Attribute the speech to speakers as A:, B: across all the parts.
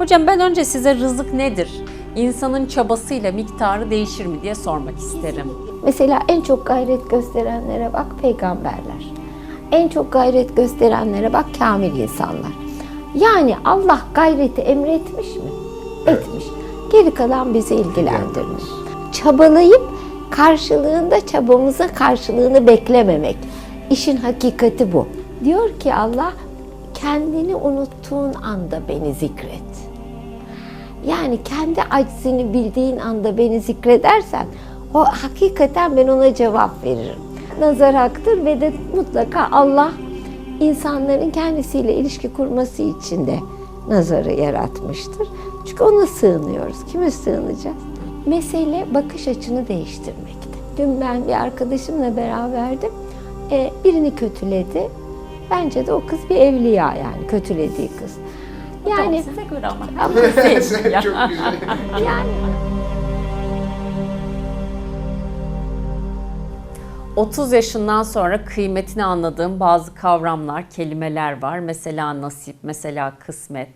A: Hocam ben önce size rızık nedir? İnsanın çabasıyla miktarı değişir mi diye sormak isterim.
B: Mesela en çok gayret gösterenlere bak peygamberler. En çok gayret gösterenlere bak kamil insanlar. Yani Allah gayreti emretmiş mi? Etmiş. Geri kalan bizi ilgilendirmiş. Çabalayıp karşılığında çabamıza karşılığını beklememek. İşin hakikati bu. Diyor ki Allah kendini unuttuğun anda beni zikret. Yani kendi aczini bildiğin anda beni zikredersen o hakikaten ben ona cevap veririm. Nazar haktır ve de mutlaka Allah insanların kendisiyle ilişki kurması için de nazarı yaratmıştır. Çünkü ona sığınıyoruz. Kime sığınacağız? Mesele bakış açını değiştirmekte. Dün ben bir arkadaşımla beraberdim. Ee, birini kötüledi. Bence de o kız bir evliya yani kötülediği kız.
A: Yani size göre ama.
C: Çok güzel.
B: yani
A: 30 yaşından sonra kıymetini anladığım bazı kavramlar, kelimeler var. Mesela nasip, mesela kısmet,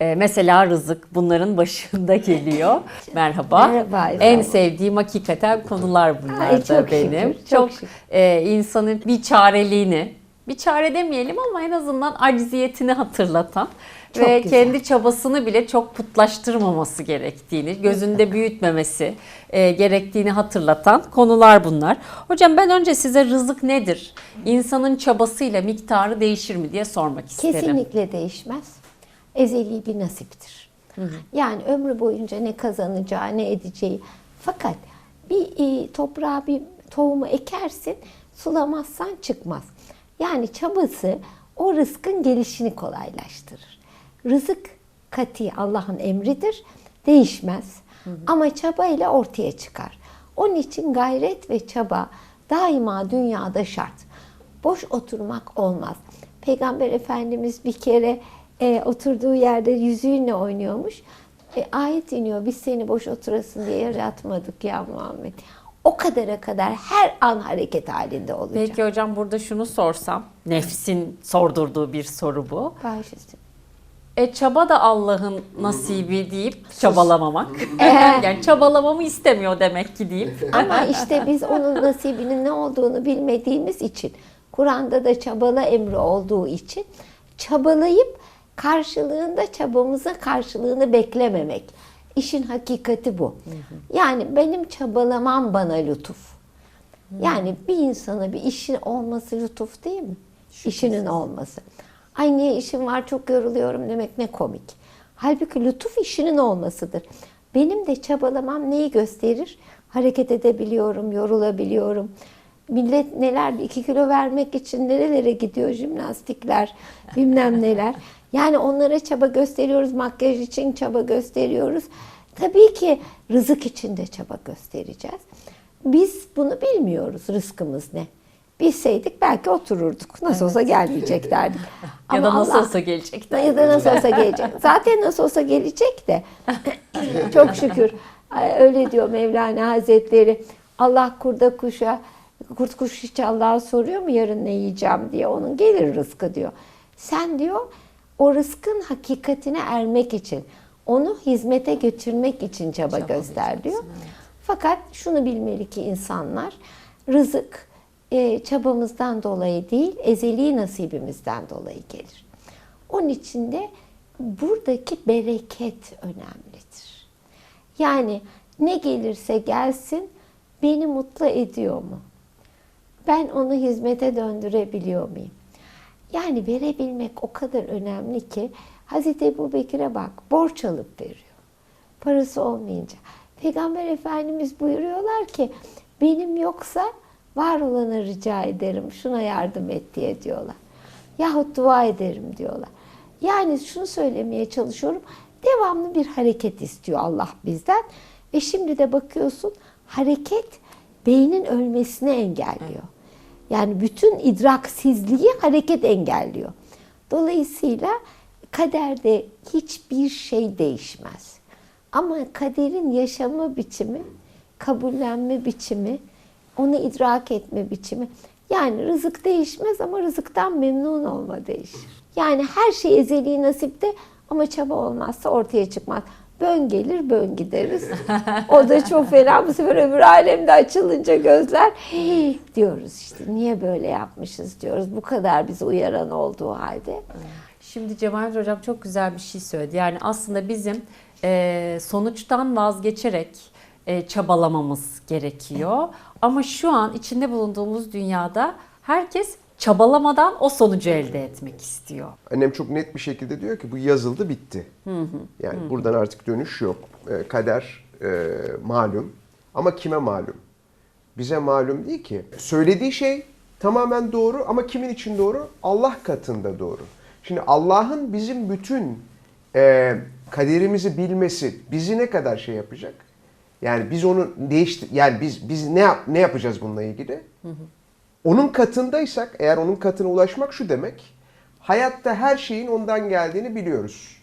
A: e, mesela rızık bunların başında geliyor. Merhaba.
B: Merhaba efendim.
A: En sevdiğim hakikaten konular bunlar
B: Ay,
A: da
B: çok
A: benim.
B: şükür, çok şükür.
A: e, insanın bir çareliğini, bir çare demeyelim ama en azından acziyetini hatırlatan
B: Çok
A: ve
B: güzel.
A: kendi çabasını bile çok putlaştırmaması gerektiğini, gözünde büyütmemesi e, gerektiğini hatırlatan konular bunlar. Hocam ben önce size rızık nedir? İnsanın çabasıyla miktarı değişir mi diye sormak isterim.
B: Kesinlikle değişmez. Ezeli bir nasiptir. Yani ömrü boyunca ne kazanacağı, ne edeceği. Fakat bir e, toprağa bir tohumu ekersin, sulamazsan çıkmaz. Yani çabası o rızkın gelişini kolaylaştırır. Rızık kati Allah'ın emridir, değişmez. Ama çaba ile ortaya çıkar. Onun için gayret ve çaba daima dünyada şart. Boş oturmak olmaz. Peygamber Efendimiz bir kere e, oturduğu yerde yüzüğünle oynuyormuş. E, ayet iniyor. Biz seni boş oturasın diye yaratmadık ya Muhammed. O kadara kadar her an hareket halinde olacak.
A: Peki hocam burada şunu sorsam, nefsin sordurduğu bir soru bu.
B: Üstüne.
A: E çaba da Allah'ın nasibi deyip çabalamamak.
B: Ee?
A: yani çabalamamı istemiyor demek ki deyip.
B: Ama işte biz onun nasibinin ne olduğunu bilmediğimiz için, Kur'an'da da çabala emri olduğu için çabalayıp karşılığında çabamıza karşılığını beklememek. İşin hakikati bu. Yani benim çabalamam bana lütuf. Yani bir insana bir işin olması lütuf değil mi? İşinin olması. Ay niye işim var çok yoruluyorum demek ne komik. Halbuki lütuf işinin olmasıdır. Benim de çabalamam neyi gösterir? Hareket edebiliyorum, yorulabiliyorum. Millet neler, iki kilo vermek için nerelere gidiyor jimnastikler, bilmem neler. Yani onlara çaba gösteriyoruz, makyaj için çaba gösteriyoruz. Tabii ki rızık için de çaba göstereceğiz. Biz bunu bilmiyoruz, rızkımız ne. Bilseydik belki otururduk. Nasıl olsa gelmeyecek derdik.
A: Ya da
B: Ama
A: nasıl
B: Allah-
A: olsa gelecek.
B: ya da nasıl olsa gelecek. Zaten nasıl olsa gelecek de. Çok şükür. Öyle diyor Mevlana Hazretleri. Allah kurda kuşa, kurt kuş hiç Allah'a soruyor mu yarın ne yiyeceğim diye. Onun gelir rızkı diyor. Sen diyor o rızkın hakikatine ermek için, onu hizmete götürmek için çaba göster diyor. Fakat şunu bilmeli ki insanlar rızık e, çabamızdan dolayı değil, ezeli nasibimizden dolayı gelir. Onun için de buradaki bereket önemlidir. Yani ne gelirse gelsin beni mutlu ediyor mu? Ben onu hizmete döndürebiliyor muyum? Yani verebilmek o kadar önemli ki Hazreti Ebu Bekir'e bak borç alıp veriyor. Parası olmayınca. Peygamber Efendimiz buyuruyorlar ki benim yoksa var olana rica ederim şuna yardım et diye diyorlar. Yahut dua ederim diyorlar. Yani şunu söylemeye çalışıyorum. Devamlı bir hareket istiyor Allah bizden. Ve şimdi de bakıyorsun hareket beynin ölmesini engelliyor. Yani bütün idraksizliği hareket engelliyor. Dolayısıyla kaderde hiçbir şey değişmez. Ama kaderin yaşama biçimi, kabullenme biçimi, onu idrak etme biçimi. Yani rızık değişmez ama rızıktan memnun olma değişir. Yani her şey ezeli nasipte Ama çaba olmazsa ortaya çıkmaz. Bön gelir, bön gideriz. O da çok fena. Bu sefer öbür alemde açılınca gözler "Hey!" diyoruz işte. Niye böyle yapmışız diyoruz. Bu kadar bizi uyaran olduğu halde.
A: Şimdi Cemal Hocam çok güzel bir şey söyledi. Yani aslında bizim e, sonuçtan vazgeçerek e, çabalamamız gerekiyor. Ama şu an içinde bulunduğumuz dünyada herkes çabalamadan o sonucu elde etmek istiyor.
C: Annem çok net bir şekilde diyor ki bu yazıldı bitti. Yani buradan artık dönüş yok. E, kader e, malum ama kime malum? Bize malum değil ki. Söylediği şey tamamen doğru ama kimin için doğru? Allah katında doğru. Şimdi Allah'ın bizim bütün e, kaderimizi bilmesi bizi ne kadar şey yapacak? Yani biz onu değiştir yani biz biz ne yap, ne yapacağız bununla ilgili? Onun katındaysak, eğer onun katına ulaşmak şu demek, hayatta her şeyin ondan geldiğini biliyoruz.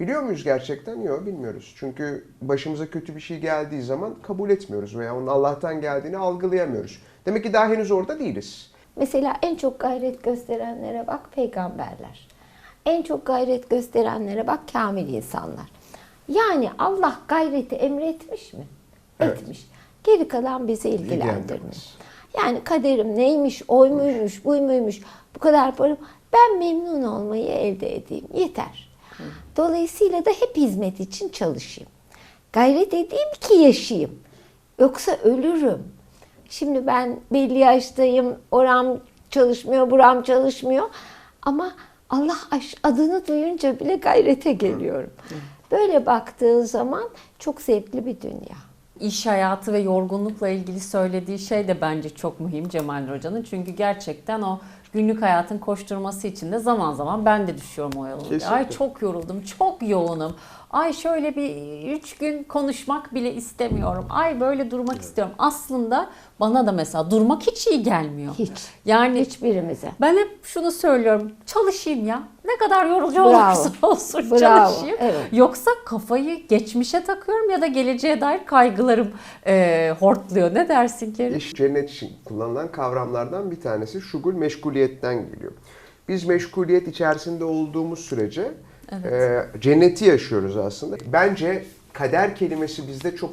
C: Biliyor muyuz gerçekten? Yok bilmiyoruz. Çünkü başımıza kötü bir şey geldiği zaman kabul etmiyoruz veya onun Allah'tan geldiğini algılayamıyoruz. Demek ki daha henüz orada değiliz.
B: Mesela en çok gayret gösterenlere bak peygamberler. En çok gayret gösterenlere bak kamil insanlar. Yani Allah gayreti emretmiş mi?
C: Evet.
B: Etmiş. Geri kalan bizi ilgilendirmiyor. Yani kaderim neymiş, oy muymuş, buy muymuş, bu kadar param. Ben memnun olmayı elde edeyim. Yeter. Dolayısıyla da hep hizmet için çalışayım. Gayret edeyim ki yaşayayım. Yoksa ölürüm. Şimdi ben belli yaştayım, oram çalışmıyor, buram çalışmıyor. Ama Allah adını duyunca bile gayrete geliyorum. Böyle baktığın zaman çok zevkli bir dünya.
A: İş hayatı ve yorgunlukla ilgili söylediği şey de bence çok mühim Cemal Hoca'nın. Çünkü gerçekten o günlük hayatın koşturması için de zaman zaman ben de düşüyorum o yola. Ay çok yoruldum, çok yoğunum. Ay şöyle bir üç gün konuşmak bile istemiyorum. Ay böyle durmak istiyorum. Aslında bana da mesela durmak hiç iyi gelmiyor.
B: Hiç.
A: Yani
B: Hiçbirimize.
A: ben hep şunu söylüyorum. Çalışayım ya. Ne kadar yorucu
B: Bravo.
A: olursa olsun
B: Bravo,
A: çalışayım.
B: evet.
A: Yoksa kafayı geçmişe takıyorum ya da geleceğe dair kaygılarım e, hortluyor. Ne dersin Kerim?
C: İş cennet için kullanılan kavramlardan bir tanesi şugul meşguliyetten geliyor. Biz meşguliyet içerisinde olduğumuz sürece e, cenneti yaşıyoruz aslında. Bence kader kelimesi bizde çok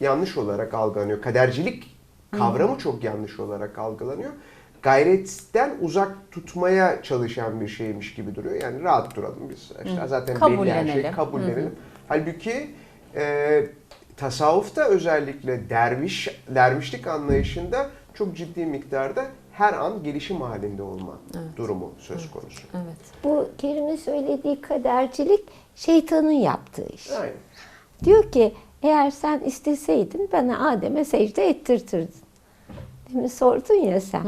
C: yanlış olarak algılanıyor. Kadercilik kavramı çok yanlış olarak algılanıyor. Gayretten uzak tutmaya çalışan bir şeymiş gibi duruyor. Yani rahat duralım biz. İşte zaten belli her şey
A: Kabullenelim.
C: kabullenelim. Halbuki e, tasavvufta özellikle derviş dervişlik anlayışında çok ciddi miktarda her an gelişim halinde olma durumu söz konusu.
A: Evet.
B: Bu Kerim'in söylediği kadercilik şeytanın yaptığı iş.
C: Aynen.
B: Diyor ki eğer sen isteseydin bana Adem'e secde ettirtirdin. Demin sordun ya sen.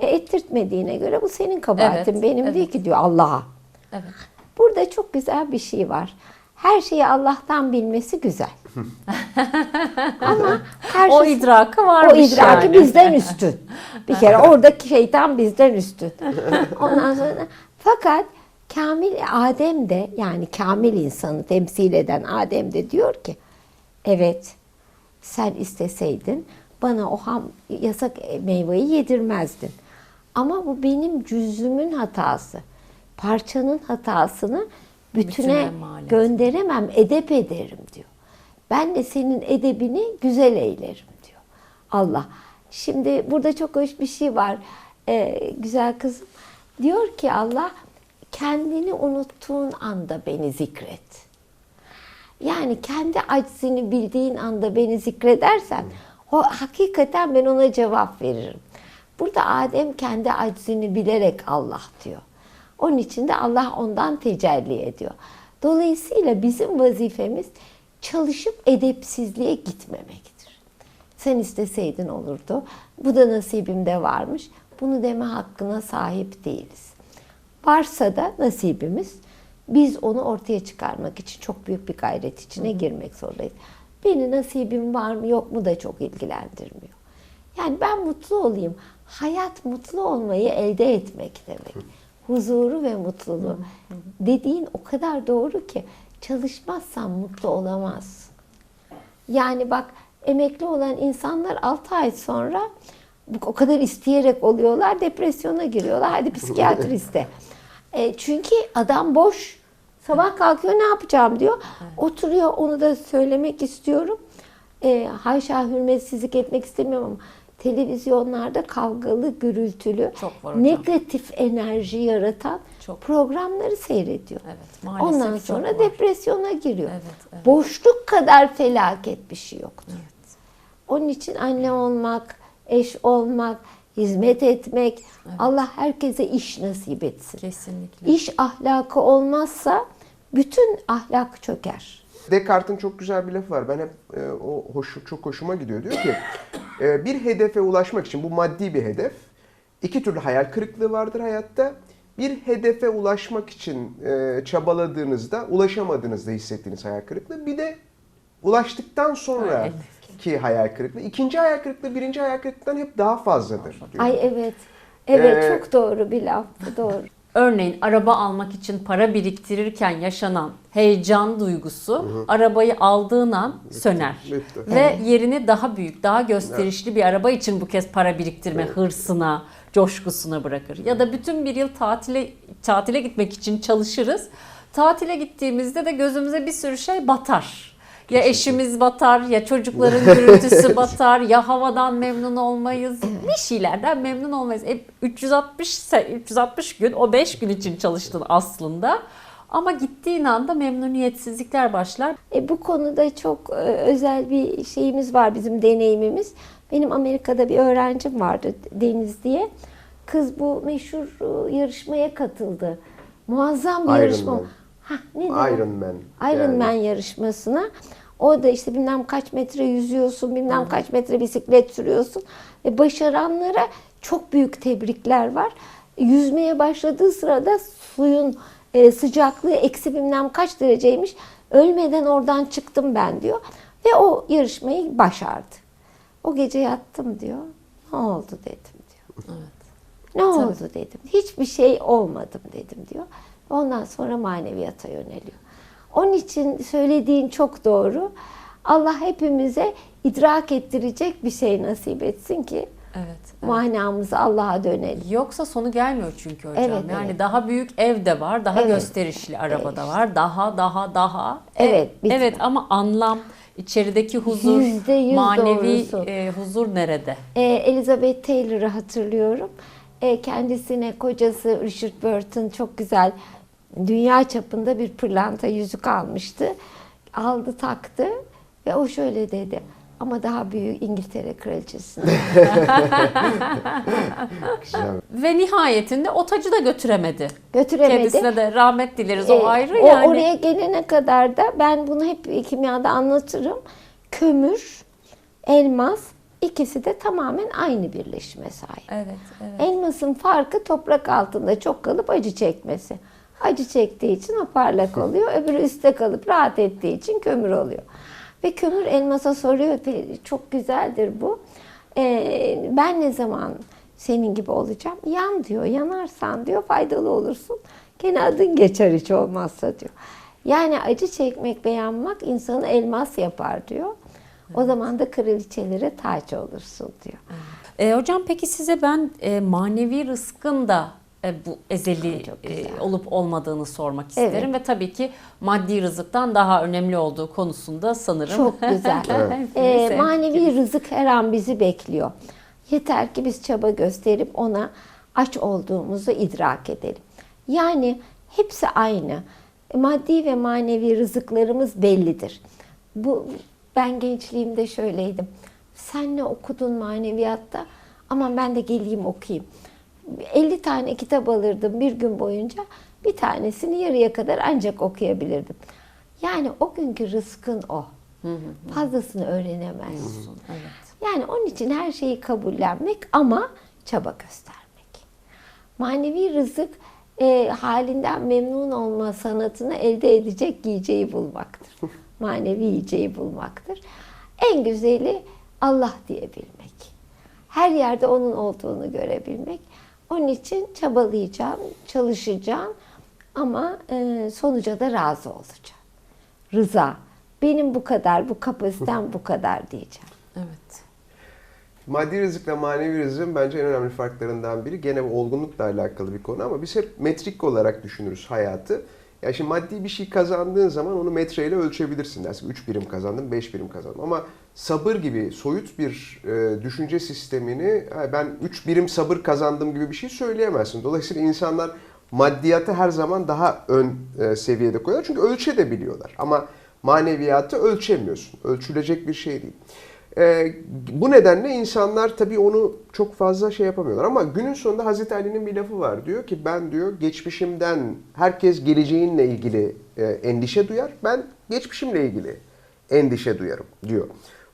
B: E, ettirtmediğine göre bu senin kabahatin
A: Evet,
B: benim değil
A: evet.
B: ki diyor Allah'a.
A: Evet.
B: Burada çok güzel bir şey var. Her şeyi Allah'tan bilmesi güzel. Ama karşısı,
A: O idrakı
B: o
A: varmış
B: idraki
A: yani.
B: bizden üstün. Bir kere oradaki şeytan bizden üstün. Ondan sonra fakat Kamil Adem de yani kamil insanı temsil eden Adem de diyor ki evet sen isteseydin bana o ham yasak meyveyi yedirmezdin. Ama bu benim cüzümün hatası. Parçanın hatasını bütüne,
A: Bütüne
B: gönderemem, edep ederim diyor. Ben de senin edebini güzel eylerim diyor. Allah. Şimdi burada çok hoş bir şey var. Ee, güzel kızım. Diyor ki Allah kendini unuttuğun anda beni zikret. Yani kendi aczini bildiğin anda beni zikredersen o hakikaten ben ona cevap veririm. Burada Adem kendi aczini bilerek Allah diyor. Onun için de Allah ondan tecelli ediyor. Dolayısıyla bizim vazifemiz çalışıp edepsizliğe gitmemektir. Sen isteseydin olurdu. Bu da nasibimde varmış. Bunu deme hakkına sahip değiliz. Varsa da nasibimiz biz onu ortaya çıkarmak için çok büyük bir gayret içine girmek zorundayız. Beni nasibim var mı yok mu da çok ilgilendirmiyor. Yani ben mutlu olayım. Hayat mutlu olmayı elde etmek demek. Huzuru ve mutluluğu. Dediğin o kadar doğru ki çalışmazsan mutlu olamazsın. Yani bak emekli olan insanlar 6 ay sonra o kadar isteyerek oluyorlar, depresyona giriyorlar. Hadi psikiyatriste. E, çünkü adam boş. Sabah kalkıyor ne yapacağım diyor. Oturuyor onu da söylemek istiyorum. E, haşa hürmetsizlik etmek istemiyorum ama televizyonlarda kavgalı, gürültülü,
A: Çok var hocam.
B: negatif enerji yaratan
A: Çok.
B: programları seyrediyor.
A: Evet, maalesef
B: Ondan
A: çok
B: sonra
A: var.
B: depresyona giriyor.
A: Evet, evet.
B: Boşluk kadar felaket bir şey yoktur. Onun için anne olmak, eş olmak, hizmet etmek, Allah herkese iş nasip etsin.
A: Kesinlikle.
B: İş ahlakı olmazsa bütün ahlak çöker.
C: Descartes'in çok güzel bir lafı var. Ben hep e, o hoş, çok hoşuma gidiyor. Diyor ki e, bir hedefe ulaşmak için bu maddi bir hedef. iki türlü hayal kırıklığı vardır hayatta. Bir hedefe ulaşmak için e, çabaladığınızda ulaşamadığınızda hissettiğiniz hayal kırıklığı. Bir de ulaştıktan sonra ki hayal kırıklığı. İkinci hayal kırıklığı birinci hayal kırıklığından hep daha fazladır. diyor.
B: Ay evet. Evet
C: Ee,
B: çok doğru bir laf. bu Doğru.
A: Örneğin araba almak için para biriktirirken yaşanan heyecan duygusu arabayı aldığın an söner.
C: bitti.
A: Ve yerini daha büyük, daha gösterişli bir araba için bu kez para biriktirme hırsına, coşkusuna bırakır. Ya da bütün bir yıl tatile tatile gitmek için çalışırız. Tatile gittiğimizde de gözümüze bir sürü şey batar. Ya eşimiz batar, ya çocukların gürültüsü batar, ya havadan memnun olmayız. Bir şeylerden memnun olmayız. E, 360 se- 360 gün o 5 gün için çalıştın aslında. Ama gittiğin anda memnuniyetsizlikler başlar.
B: E, bu konuda çok e, özel bir şeyimiz var bizim deneyimimiz. Benim Amerika'da bir öğrencim vardı Deniz diye. Kız bu meşhur e, yarışmaya katıldı. Muazzam bir
C: Iron
B: yarışma.
C: Man.
B: Hah, ne?
C: Iron Man.
B: Iron
C: Yani.
B: Man yarışmasına. O da işte bilmem kaç metre yüzüyorsun, bilmem kaç metre bisiklet sürüyorsun. Ve başaranlara çok büyük tebrikler var. Yüzmeye başladığı sırada suyun e, sıcaklığı eksi bilmem kaç dereceymiş. Ölmeden oradan çıktım ben diyor. Ve o yarışmayı başardı. O gece yattım diyor. Ne oldu dedim diyor. Ne oldu dedim. Hiçbir şey olmadım dedim diyor. Ondan sonra maneviyata yöneliyor. Onun için söylediğin çok doğru. Allah hepimize idrak ettirecek bir şey nasip etsin ki
A: Evet.
B: manamızı Allah'a dönelim.
A: Yoksa sonu gelmiyor çünkü hocam.
B: Evet,
A: yani
B: evet.
A: daha büyük ev de var, daha
B: Evet.
A: gösterişli araba da var, daha daha daha. E,
B: Evet, bitmez.
A: evet ama anlam, içerideki huzur,
B: Yüzde yüz
A: manevi
B: doğrusu.
A: e, huzur nerede?
B: Ee, Elizabeth Taylor'ı hatırlıyorum. Ee, kendisine kocası Richard Burton çok güzel dünya çapında bir pırlanta yüzük almıştı. Aldı taktı ve o şöyle dedi. Ama daha büyük İngiltere kraliçesi.
A: Ve nihayetinde o tacı da götüremedi.
B: Götüremedi.
A: Kendisine de rahmet dileriz
B: Ee,
A: o ayrı
B: o
A: yani.
B: oraya gelene kadar da ben bunu hep kimyada anlatırım. Kömür, elmas ikisi de tamamen aynı birleşime sahip.
A: Evet, evet.
B: Elmasın farkı toprak altında çok kalıp acı çekmesi. Acı çektiği için o parlak oluyor. Öbürü üstte kalıp rahat ettiği için kömür oluyor. Ve kömür elmasa soruyor. Çok güzeldir bu. Ee, ben ne zaman senin gibi olacağım? Yan diyor. Yanarsan diyor faydalı olursun. Gene adın geçer hiç olmazsa diyor. Yani acı çekmek ve yanmak insanı elmas yapar diyor. O zaman da kraliçelere taç olursun diyor.
A: E, hocam peki size ben e, manevi rızkın da bu ezeli e, olup olmadığını sormak
B: Evet.
A: isterim ve tabii ki maddi rızıktan daha önemli olduğu konusunda sanırım.
B: Çok güzel. Ee,
A: hemfikiriz.
B: manevi rızık her an bizi bekliyor. Yeter ki biz çaba gösterip ona aç olduğumuzu idrak edelim. Yani hepsi aynı. Maddi ve manevi rızıklarımız bellidir. Bu ben gençliğimde şöyleydim. Sen ne okudun maneviyatta? Aman ben de geleyim okuyayım. 50 tane kitap alırdım bir gün boyunca. Bir tanesini yarıya kadar ancak okuyabilirdim. Yani o günkü rızkın o. Fazlasını öğrenemezsin.
A: Evet.
B: Yani onun için her şeyi kabullenmek ama çaba göstermek. Manevi rızık e, halinden memnun olma sanatını elde edecek yiyeceği bulmaktır. Manevi yiyeceği bulmaktır. En güzeli Allah diyebilmek. Her yerde onun olduğunu görebilmek. Onun için çabalayacaksın, çalışacaksın ama e, sonuca da razı olacaksın. Rıza. Benim bu kadar, bu kapasitem bu kadar diyeceğim.
A: Evet.
C: Maddi rızıkla manevi rızığın bence en önemli farklarından biri. Gene bu olgunlukla alakalı bir konu ama biz hep metrik olarak düşünürüz hayatı. Ya şimdi maddi bir şey kazandığın zaman onu metreyle ölçebilirsin dersin. 3 birim kazandım, 5 birim kazandım. Ama sabır gibi soyut bir e, düşünce sistemini "Ha, ben 3 birim sabır kazandım gibi bir şey söyleyemezsin. Dolayısıyla insanlar maddiyatı her zaman daha ön e, seviyede koyuyorlar. Çünkü ölçebiliyorlar. Ama maneviyatı ölçemiyorsun. Ölçülecek bir şey değil. E, bu nedenle insanlar tabii onu çok fazla şey yapamıyorlar. Ama günün sonunda Hazreti Ali'nin bir lafı var. Diyor ki ben diyor geçmişimden herkes geleceğinle ilgili e, endişe duyar. Ben geçmişimle ilgili endişe duyarım diyor.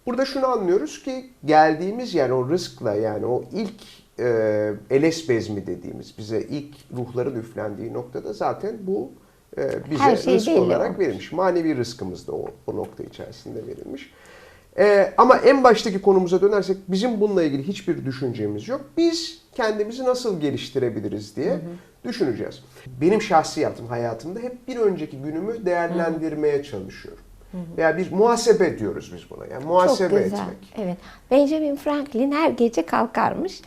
C: Burada şunu anlıyoruz ki geldiğimiz yani o rızkla yani o ilk e, eles bezmi dediğimiz bize ilk ruhların üflendiği noktada zaten bu e, bize
B: Her şey
C: rızk olarak
B: olmuş.
C: verilmiş. Manevi rızkımız da o, o nokta içerisinde verilmiş. Ee, ama en baştaki konumuza dönersek bizim bununla ilgili hiçbir düşüncemiz yok. Biz kendimizi nasıl geliştirebiliriz diye düşüneceğiz. Benim şahsi yaptığım hayatımda hep bir önceki günümü değerlendirmeye çalışıyorum. Veya bir muhasebe diyoruz biz buna. Yani muhasebe
B: Çok güzel.
C: etmek.
B: Evet. Benjamin Franklin her gece kalkarmış.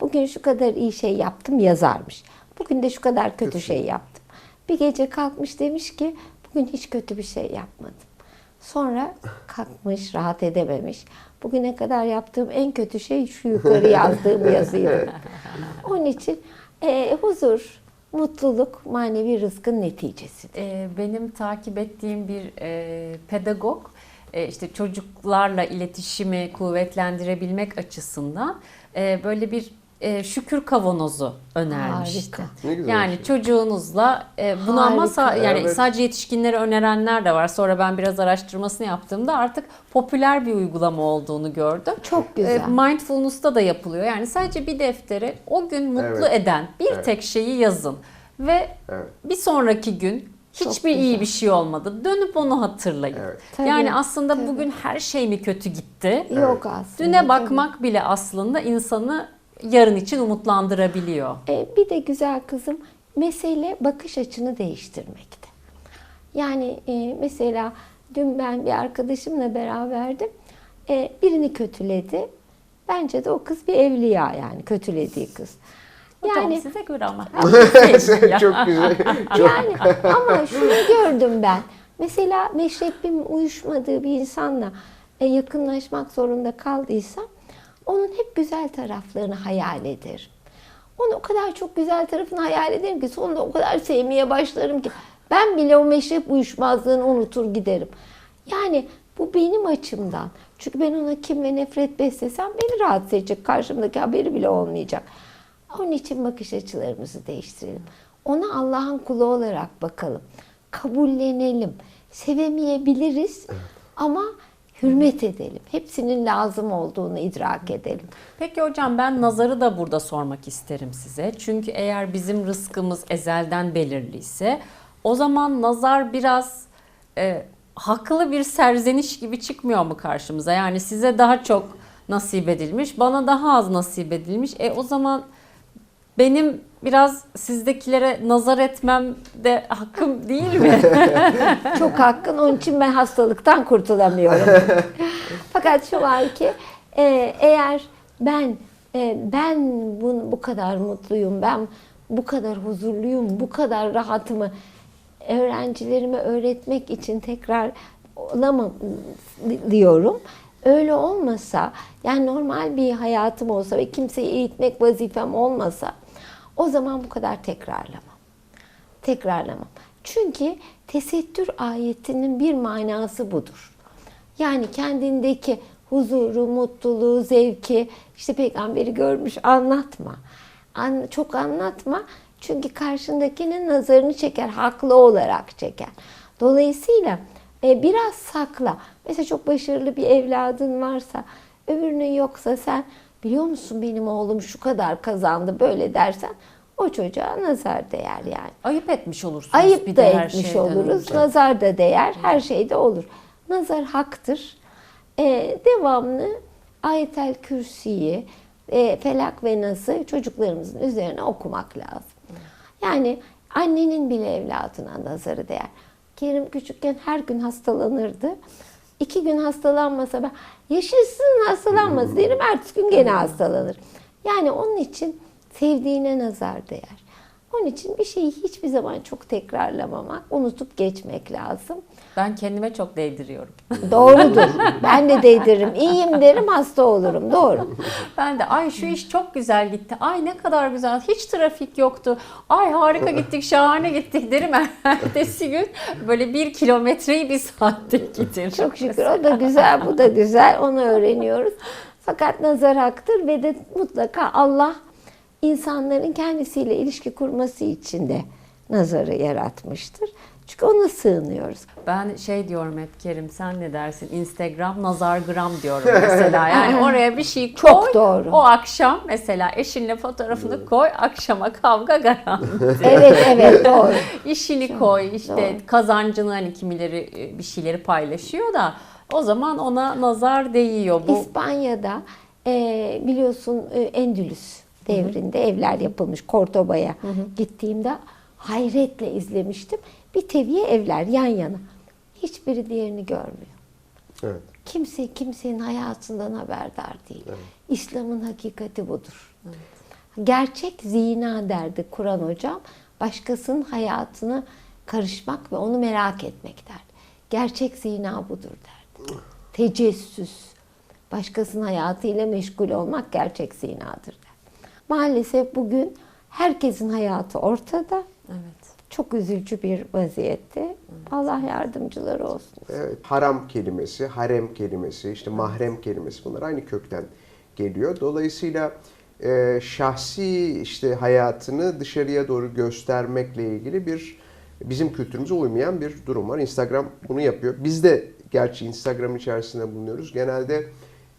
B: Bugün şu kadar iyi şey yaptım yazarmış. Bugün de şu kadar kötü
C: Kötü.
B: şey yaptım. Bir gece kalkmış demiş ki bugün hiç kötü bir şey yapmadım. Sonra kalkmış, rahat edememiş. Bugüne kadar yaptığım en kötü şey şu yukarı yazdığım yazıydı. Onun için e, huzur, mutluluk manevi rızkın neticesidir.
A: Ee, benim takip ettiğim bir e, pedagog e, işte çocuklarla iletişimi kuvvetlendirebilmek açısından e, böyle bir e, şükür kavanozu önermişti.
B: Harika.
C: Ne güzel
A: Yani
C: şey.
A: çocuğunuzla e, bunu ama
B: Harika.
A: sa- yani
C: Evet.
A: sadece yetişkinlere önerenler de var. Sonra ben biraz araştırmasını yaptığımda artık popüler bir uygulama olduğunu gördüm.
B: Çok güzel.
A: E, Mindfulness'ta da yapılıyor. Yani sadece bir deftere o gün mutlu
C: Evet.
A: eden bir
C: Evet.
A: tek şeyi yazın ve
C: Evet.
A: bir sonraki gün
B: Çok
A: hiçbir iyi
B: güzel.
A: bir şey olmadı. Dönüp onu hatırlayın.
C: Evet.
B: Tabii,
A: yani aslında
B: tabii.
A: bugün her şey mi kötü gitti?
B: Yok aslında.
A: Düne
B: tabii.
A: bakmak bile aslında insanı yarın için umutlandırabiliyor.
B: E, bir de güzel kızım mesele bakış açını değiştirmekte. Yani e, mesela dün ben bir arkadaşımla beraberdim. E, birini kötüledi. Bence de o kız bir evliya yani kötülediği kız.
A: Yani
B: Yani
A: size göre ama.
C: Çok güzel. Çok
B: yani ama şunu gördüm ben. Mesela meşrebim uyuşmadığı bir insanla e, yakınlaşmak zorunda kaldıysam onun hep güzel taraflarını hayal ederim. Onu o kadar çok güzel tarafını hayal ederim ki sonunda o kadar sevmeye başlarım ki ben bile o meşrep uyuşmazlığını unutur giderim. Yani bu benim açımdan. Çünkü ben ona kim ve nefret beslesem beni rahatsız edecek. Karşımdaki haberi bile olmayacak. Onun için bakış açılarımızı değiştirelim. Ona Allah'ın kulu olarak bakalım. Kabullenelim. Sevemeyebiliriz ama hürmet edelim. Hepsinin lazım olduğunu idrak edelim.
A: Peki hocam ben nazarı da burada sormak isterim size. Çünkü eğer bizim rızkımız ezelden belirliyse o zaman nazar biraz e, haklı bir serzeniş gibi çıkmıyor mu karşımıza? Yani size daha çok nasip edilmiş, bana daha az nasip edilmiş. E o zaman benim biraz sizdekilere nazar etmem de hakkım değil mi?
B: Çok hakkın. Onun için ben hastalıktan kurtulamıyorum. Fakat şu var ki e, eğer ben e, ben bu, bu kadar mutluyum, ben bu kadar huzurluyum, bu kadar rahatımı öğrencilerime öğretmek için tekrar olamam diyorum. Öyle olmasa, yani normal bir hayatım olsa ve kimseyi eğitmek vazifem olmasa o zaman bu kadar tekrarlamam tekrarlamam. Çünkü tesettür ayetinin bir manası budur. Yani kendindeki huzuru, mutluluğu, zevki, işte peygamberi görmüş anlatma. An- çok anlatma. Çünkü karşındakinin nazarını çeker, haklı olarak çeker. Dolayısıyla e, biraz sakla. Mesela çok başarılı bir evladın varsa, öbürünün yoksa sen biliyor musun benim oğlum şu kadar kazandı böyle dersen o çocuğa nazar değer yani.
A: Ayıp etmiş olursunuz.
B: Ayıp
A: bir
B: da
A: de her
B: etmiş oluruz.
A: önce.
B: Nazar da değer. Her şeyde olur. Nazar haktır. Ee, devamlı ayetel kürsiyi, e, felak ve nas'ı çocuklarımızın üzerine okumak lazım. Yani annenin bile evladına nazarı değer. Kerim küçükken her gün hastalanırdı. İki gün hastalanmasa ben yaşasın hastalanmaz derim. Ertesi gün gene hastalanır. Yani onun için sevdiğine nazar değer. Onun için bir şeyi hiçbir zaman çok tekrarlamamak, unutup geçmek lazım.
A: Ben kendime çok değdiriyorum.
B: Doğrudur. Ben de değdiririm. İyiyim derim, hasta olurum. Doğru.
A: Ben de ay şu iş çok güzel gitti. Ay ne kadar güzel. Hiç trafik yoktu. Ay harika gittik, şahane gittik derim. Ertesi gün böyle bir kilometreyi bir saatte giderim.
B: Çok şükür o da güzel, bu da güzel. Onu öğreniyoruz. Fakat nazar haktır ve de mutlaka Allah insanların kendisiyle ilişki kurması için de nazarı yaratmıştır. Çünkü ona sığınıyoruz.
A: Ben şey diyorum hep Kerim sen ne dersin? Instagram nazargram diyorum mesela. Yani oraya bir şey koy.
B: Çok doğru.
A: O akşam mesela eşinle fotoğrafını koy. Akşama kavga garanti.
B: Evet, evet doğru.
A: İşini koy işte kazancını hani kimileri e, bir şeyleri paylaşıyor da o zaman ona nazar değiyor bu.
B: İspanya'da e, biliyorsun e, Endülüs devrinde evler yapılmış Cordobay'a gittiğimde hayretle izlemiştim. Bir teviye evler yan yana. Hiçbiri diğerini görmüyor.
C: Evet.
B: Kimse kimsenin hayatından haberdar değil. İslam'ın hakikati budur. Gerçek zina derdi Kur'an hocam. Başkasının hayatını karışmak ve onu merak etmek derdi. Gerçek zina budur derdi. Tecessüs. Başkasının hayatıyla meşgul olmak gerçek zinadır derdi. Maalesef bugün herkesin hayatı ortada.
A: Evet.
B: Çok üzücü bir vaziyette. Allah yardımcıları olsun.
C: Evet, haram kelimesi, harem kelimesi, işte mahrem kelimesi bunlar aynı kökten geliyor. Dolayısıyla e, şahsi işte hayatını dışarıya doğru göstermekle ilgili bir bizim kültürümüze uymayan bir durum var. Instagram bunu yapıyor. Biz de gerçi Instagram içerisinde bulunuyoruz. Genelde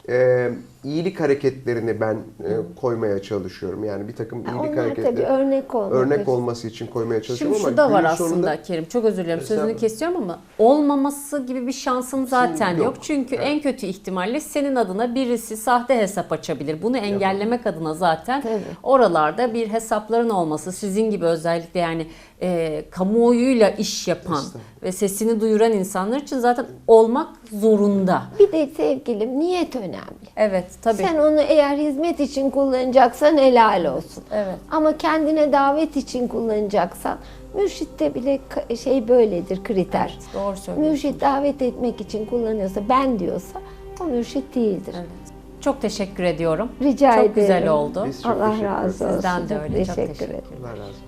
C: e, iyilik hareketlerini ben e, koymaya çalışıyorum. Yani bir takım iyilik
B: onlar
C: hareketleri
B: tabii örnek olmak
C: örnek
B: için.
C: olması için koymaya
A: Şimdi
C: çalışıyorum ama
A: şu da var aslında
C: sonunda-
A: Kerim. Çok özür dilerim sözünü kesiyorum ama olmaması gibi bir şansın zaten yok.
C: yok.
A: Çünkü en kötü ihtimalle senin adına birisi sahte hesap açabilir. Bunu engellemek adına zaten
B: Tabii.
A: oralarda bir hesapların olması sizin gibi özellikle yani e, kamuoyuyla iş yapan ve sesini duyuran insanlar için zaten olmak zorunda.
B: Bir de sevgilim niyet önemli.
A: Evet tabii.
B: Sen onu eğer hizmet için kullanacaksan helal olsun.
A: Evet.
B: Ama kendine davet için kullanacaksan mürşitte bile şey böyledir kriter.
A: Doğru söylüyorsun.
B: Mürşit davet etmek için kullanıyorsa ben diyorsa o mürşit değildir.
A: Evet. Çok teşekkür ediyorum.
B: Rica
A: Çok
B: ederim.
A: güzel oldu.
C: Biz çok
B: Allah razı olsun.
A: Sizden de
B: Çok
A: öyle. Çok
B: Teşekkür
A: teşekkür
B: ederim.
C: Allah razı olsun.